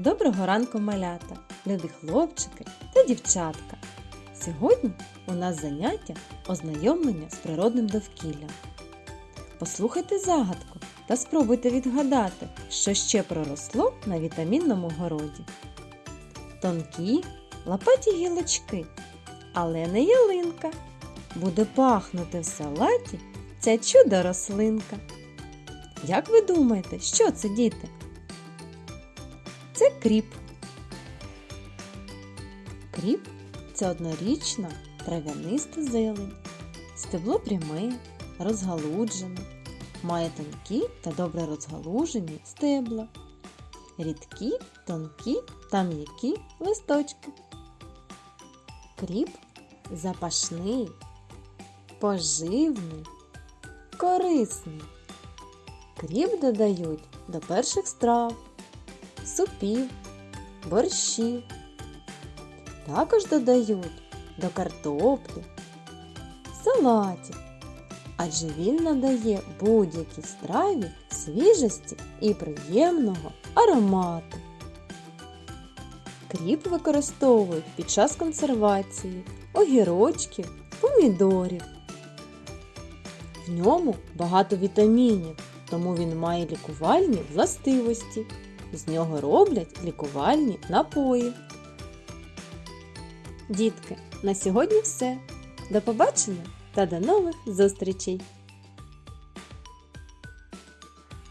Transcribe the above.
Доброго ранку, малята, любі хлопчики та дівчатка. Сьогодні у нас заняття ознайомлення з природним довкіллям. Послухайте загадку та спробуйте відгадати, що ще проросло на вітамінному городі. Тонкі лопаті гілочки, але не ялинка. Буде пахнути в салаті ця чудо рослинка. Як ви думаєте, що це діти? Кріп. Кріп це однорічна трав'яниста зелень. Стебло пряме, розгалуджене, має тонкі та добре розгалужені стебла, рідкі, тонкі та м'які листочки. Кріп запашний, поживний, корисний. Кріп додають до перших страв, супів, борщів. Також додають до картоплі, салатів, адже він надає будь-якій страві свіжості і приємного аромату. Кріп використовують під час консервації, огірочків, помідорів. В ньому багато вітамінів, тому він має лікувальні властивості. З нього роблять лікувальні напої. Дітки, на сьогодні все. До побачення та до нових зустрічей!